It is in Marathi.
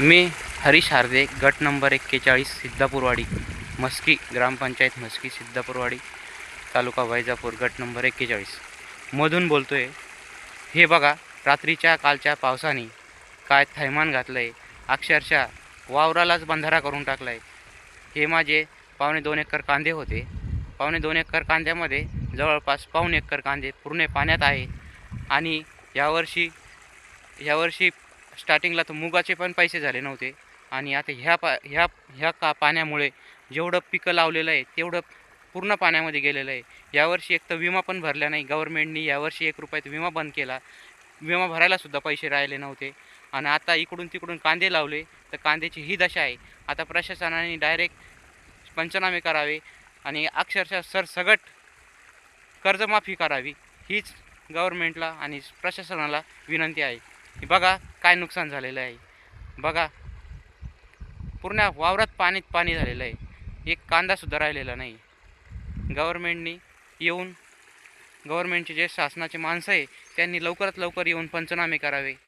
मी हरीश हार्दे गट नंबर एक्केचाळीस सिद्धापूरवाडी मस्की ग्रामपंचायत मस्की सिद्धापूरवाडी तालुका वैजापूर गट नंबर एक्केचाळीस. मधून बोलतो आहे हे बघा रात्रीच्या कालच्या पावसाने काय थैमान घातलं आहे अक्षरशः वावरालाच बंधारा करून टाकला आहे हे माझे पावणे दोन एकर कांदे होते. पावणे दोन एकर कांद्यामध्ये जवळपास पाऊण एकर कांदे पूर्ण पाण्यात आहे आणि यावर्षी यावर्षी स्टार्टिंगला तर मुगाचे पण पैसे झाले नव्हते. आणि आता ह्या पा ह्या ह्या का पाण्यामुळे जेवढं पिकं लावलेलं आहे तेवढं पूर्ण पाण्यामध्ये गेलेलं आहे. यावर्षी एक तर विमा पण भरला नाही. गव्हर्मेंटनी यावर्षी एक रुपयात विमा बंद केला. विमा भरायलासुद्धा पैसे राहिले नव्हते. आणि आता इकडून तिकडून कांदे लावले तर कांद्याची ही दशा आहे. आता प्रशासनाने डायरेक्ट पंचनामे करावे आणि अक्षरशः सरसगट कर्जमाफी करावी हीच गव्हर्मेंटला आणि प्रशासनाला विनंती आहे. बघा काय नुकसान झालेलं आहे. बघा पूर्ण वावरात पाणीत पाणी झालेलं आहे. एक कांदासुद्धा राहिलेला नाही. गव्हर्मेंटनी येऊन गव्हर्मेंटचे जे शासनाचे माणसं आहे त्यांनी लवकरात लवकर येऊन पंचनामे करावे.